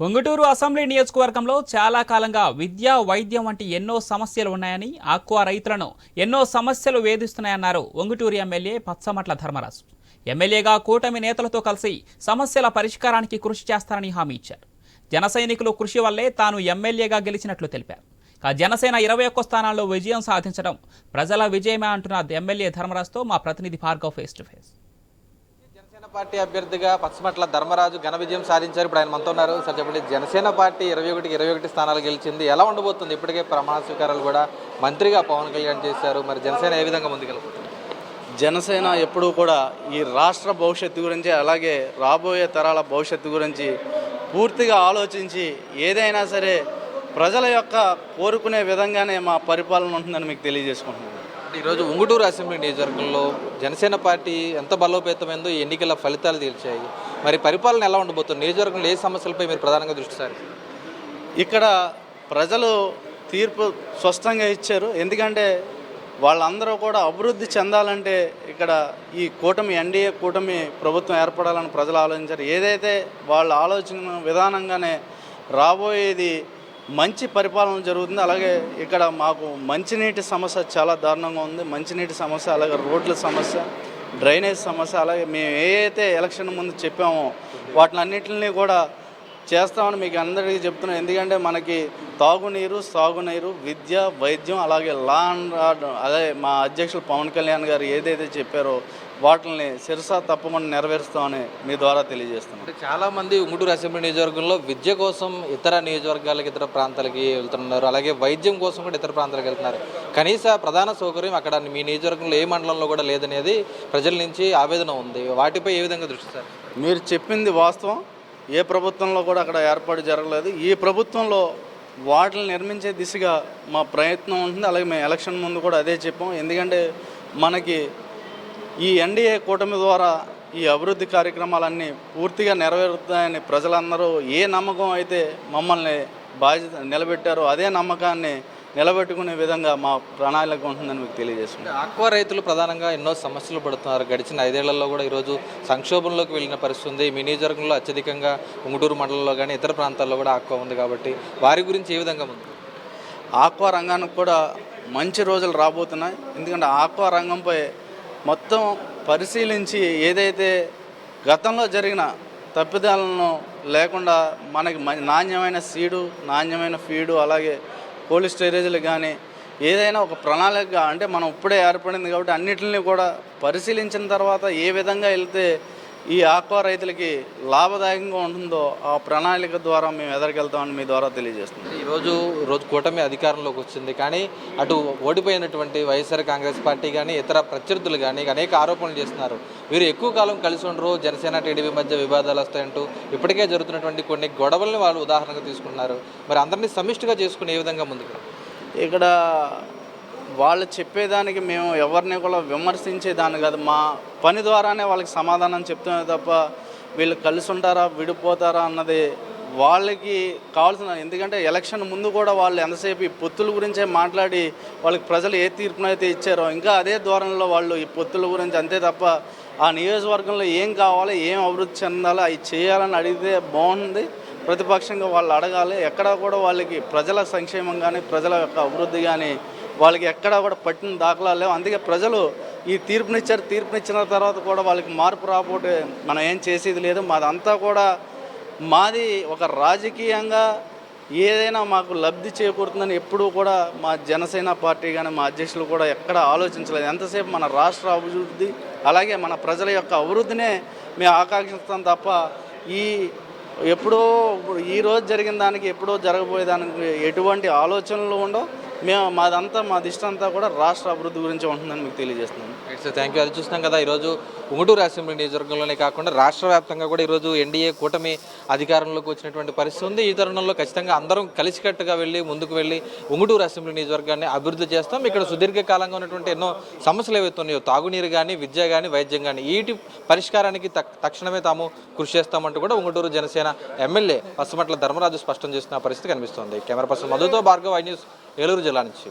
Unguturu assembly నియోజకవర్గంలో చాలా కాలంగా విద్య వైద్యం వంటి ఎన్నో సమస్యలు ఉన్నాయని ఆక్వా రైతులను ఎన్నో సమస్యలు వేధిస్తున్నాయన్నారు ఒంగుటూరు ఎమ్మెల్యే పచ్చమట్ల ధర్మరాజు. ఎమ్మెల్యేగా కూటమి నేతలతో కలిసి సమస్యల పరిష్కారానికి కృషి చేస్తారని హామీ ఇచ్చారు. జనసైనికులు కృషి వల్లే తాను ఎమ్మెల్యేగా గెలిచినట్లు తెలిపారు. జనసేన ఇరవై ఒక్క స్థానాల్లో విజయం సాధించడం ప్రజల విజయమే అంటున్న ఎమ్మెల్యే ధర్మరాజుతో మా ప్రతినిధి Bhargav face to face Janasena party అభ్యర్థిగా పచ్చమట్ల ధర్మరాజు ఘన విజయం సాధించారు. ఇప్పుడు ఆయన మనతో ఉన్నారు. సార్ చెప్పండి జనసేన పార్టీ ఇరవై ఒకటికి ఇరవై ఒకటి స్థానాలు గెలిచింది. ఎలా ఉండబోతుంది? ఇప్పటికే ప్రమాణ స్వీకారాలు కూడా మంత్రిగా పవన్ కళ్యాణ్ చేశారు. మరి జనసేన ఏ విధంగా ముందుకెళ్తుంది జనసేన ఎప్పుడూ కూడా ఈ రాష్ట్ర భవిష్యత్తు గురించి అలాగే రాబోయే తరాల భవిష్యత్తు గురించి పూర్తిగా ఆలోచించి ఏదైనా సరే ప్రజల యొక్క కోరుకునే విధంగానే మా పరిపాలన ఉంటుందని మీకు తెలియజేసుకుంటున్నాను. ఈరోజు ఉంగుటూరు అసెంబ్లీ నియోజకవర్గంలో జనసేన పార్టీ ఎంత బలోపేతమైందో ఈ ఎన్నికల ఫలితాలు తీర్చాయి మరి పరిపాలన ఎలా ఉండబోతుంది? నియోజకవర్గంలో ఏ సమస్యలపై మీరు ప్రధానంగా దృష్టి సారి ఇక్కడ ప్రజలు తీర్పు స్పష్టంగా ఇచ్చారు. ఎందుకంటే వాళ్ళందరూ కూడా అభివృద్ధి చెందాలంటే ఇక్కడ ఈ కూటమి ఎన్డీఏ కూటమి ప్రభుత్వం ఏర్పడాలని ప్రజలు ఆలోచించారు. ఏదైతే వాళ్ళ ఆలోచన విధానంగానే రాబోయేది మంచి పరిపాలన జరుగుతుంది. అలాగే ఇక్కడ మాకు మంచినీటి సమస్య చాలా దారుణంగా ఉంది. మంచినీటి సమస్య అలాగే రోడ్ల సమస్య డ్రైనేజ్ సమస్య అలాగే మేము ఏదైతే ఎలక్షన్ ముందు చెప్పామో వాటిని అన్నింటినీ కూడా చేస్తామని మీకు అందరికీ చెప్తున్నాం. ఎందుకంటే మనకి తాగునీరు సాగునీరు విద్య వైద్యం అలాగే లా అండ్ అదే మా అధ్యక్షులు పవన్ కళ్యాణ్ గారు ఏదైతే చెప్పారో వాటిని శిరసా తప్పమని నెరవేరుస్తామని మీ ద్వారా తెలియజేస్తున్నాను అంటే చాలా మంది ఉంగుటూరు అసెంబ్లీ నియోజకవర్గంలో విద్య కోసం ఇతర నియోజకవర్గాలకు ఇతర ప్రాంతాలకి వెళ్తున్నారు. అలాగే వైద్యం కోసం కూడా ఇతర ప్రాంతాలకు వెళ్తున్నారు. కనీస ప్రధాన సౌకర్యం అక్కడ మీ నియోజకవర్గంలో ఏ మండలంలో కూడా లేదనేది ప్రజల నుంచి ఆవేదన ఉంది. వాటిపై ఏ విధంగా దృష్టి సార్? మీరు చెప్పింది వాస్తవం. ఏ ప్రభుత్వంలో కూడా అక్కడ ఏర్పాటు జరగలేదు. ఈ ప్రభుత్వంలో వాటిని నిర్మించే దిశగా మా ప్రయత్నం ఉంటుంది. అలాగే మేము ఎలక్షన్ ముందు కూడా అదే చెప్పాం. ఎందుకంటే మనకి ఈ ఎన్డీఏ కూటమి ద్వారా ఈ అభివృద్ధి కార్యక్రమాలన్నీ పూర్తిగా నెరవేరుతాయని ప్రజలందరూ ఏ నమ్మకం అయితే మమ్మల్ని బాధ్యత నిలబెట్టారో అదే నమ్మకాన్ని నిలబెట్టుకునే విధంగా మా ప్రణాళిక ఉంటుందని మీకు తెలియజేస్తున్నాను. ఆక్వా రైతులు ప్రధానంగా ఎన్నో సమస్యలు పడుతున్నారు. గడిచిన ఐదేళ్ళలో కూడా ఈరోజు సంక్షోభంలోకి వెళ్ళిన పరిస్థితి ఉంది. మీ నియోజకవర్గంలో అత్యధికంగా ఉంగుటూరు మండలంలో కానీ ఇతర ప్రాంతాల్లో కూడా ఆక్వా ఉంది కాబట్టి వారి గురించి ఏ విధంగా ఉంది? ఆక్వా రంగానికి కూడా మంచి రోజులు రాబోతున్నాయి. ఎందుకంటే ఆక్వా రంగంపై మొత్తం పరిశీలించి ఏదైతే గతంలో జరిగిన తప్పిదాలను లేకుండా మనకి నాణ్యమైన సీడు నాణ్యమైన ఫీడు అలాగే కోల్డ్ స్టోరేజ్లు కానీ ఏదైనా ఒక ప్రణాళిక అంటే మనం ఇప్పుడే ఏర్పడింది కాబట్టి అన్నిటిని కూడా పరిశీలించిన తర్వాత ఏ విధంగా వెళ్తే ఈ ఆక్వా రైతులకి లాభదాయకంగా ఉంటుందో ఆ ప్రణాళిక ద్వారా మేము ఎదరికెళ్తామని మీ ద్వారా తెలియజేస్తున్నాం. ఈరోజు రోజు కూటమి అధికారంలోకి వచ్చింది. కానీ అటు ఓడిపోయినటువంటి వైఎస్ఆర్ కాంగ్రెస్ పార్టీ కానీ ఇతర ప్రత్యర్థులు కానీ అనేక ఆరోపణలు చేస్తున్నారు. వీరు ఎక్కువ కాలం కలిసి ఉండరు. జనసేన టీడీపీ మధ్య వివాదాలు వస్తాయంటూ ఇప్పటికే జరుగుతున్నటువంటి కొన్ని గొడవల్ని వాళ్ళు ఉదాహరణగా తీసుకున్నారు మరి అందరినీ సమిష్టిగా చేసుకుని ఏ విధంగా ముందుకు ఇక్కడ వాళ్ళు చెప్పేదానికి మేము ఎవరిని కూడా విమర్శించేదాన్ని కాదు. మా పని ద్వారానే వాళ్ళకి సమాధానం చెప్తున్నారు తప్ప వీళ్ళు కలిసి ఉంటారా విడిపోతారా అన్నది వాళ్ళకి కావాల్సిన ఎందుకంటే ఎలక్షన్ ముందు కూడా వాళ్ళు ఎంతసేపు ఈ పొత్తుల గురించే మాట్లాడి వాళ్ళకి ప్రజలు ఏ తీర్పునైతే ఇచ్చారో ఇంకా అదే ధోరణిలో వాళ్ళు ఈ పొత్తుల గురించి అంతే తప్ప ఆ నియోజకవర్గంలో ఏం కావాలి ఏం అభివృద్ధి చెందాలి అవి చేయాలని అడిగితే బాగుంది. ప్రతిపక్షంగా వాళ్ళు అడగాలి. ఎక్కడా కూడా వాళ్ళకి ప్రజల సంక్షేమం కానీ ప్రజల యొక్క అభివృద్ధి కానీ వాళ్ళకి ఎక్కడా కూడా పట్టిన దాఖలాలు లేవు. అందుకే ప్రజలు ఈ తీర్పునిచ్చారు తీర్పునిచ్చిన తర్వాత కూడా వాళ్ళకి మార్పు రాబోటే మనం ఏం చేసేది లేదు. మాదంతా కూడా మాది ఒక రాజకీయంగా ఏదైనా మాకు లబ్ధి చేకూరుతుందని ఎప్పుడూ కూడా మా జనసేన పార్టీ కానీ మా అధ్యక్షులు కూడా ఎక్కడ ఆలోచించలేదు. ఎంతసేపు మన రాష్ట్ర అభివృద్ధి అలాగే మన ప్రజల యొక్క అభివృద్ధినే మేము ఆకాంక్షిస్తాం తప్ప ఈ ఎప్పుడో ఈ రోజు జరిగిన దానికి ఎప్పుడో జరగబోయే దానికి ఎటువంటి ఆలోచనలు ఉండవు. మేము మాదంతా మా దిష్టి అంతా కూడా రాష్ట్ర అభివృద్ధి గురించి ఉంటుందని మీకు తెలియజేస్తున్నాను. రైట్ సార్ థ్యాంక్ యూ అది చూస్తున్నాం కదా ఈరోజు ఉంగుటూరు అసెంబ్లీ నియోజకవర్గంలోనే కాకుండా రాష్ట్ర వ్యాప్తంగా కూడా ఈరోజు ఎన్డీఏ కూటమి అధికారంలోకి వచ్చినటువంటి పరిస్థితి ఉంది. ఈ తరుణంలో ఖచ్చితంగా అందరం కలిసికట్టుగా వెళ్ళి ముందుకు వెళ్ళి ఉంగుటూరు అసెంబ్లీ నియోజకవర్గాన్ని అభివృద్ధి చేస్తాం. ఇక్కడ సుదీర్ఘకాలంగా ఉన్నటువంటి ఎన్నో సమస్యలు ఏవైతే ఉన్నాయో తాగునీరు కానీ విద్య కానీ వైద్యం కానీ వీటి పరిష్కారానికి తక్- తక్షణమే తాము కృషి చేస్తామంటూ కూడా ఉంగుటూరు జనసేన ఎమ్మెల్యే పసుమట్ల ధర్మరాజు స్పష్టం చేస్తున్న పరిస్థితి కనిపిస్తోంది. కెమెరా పర్సన్ మధుతో భార్గవ్ ఐ న్యూస్ ఏలూరు జిల్లా నుంచి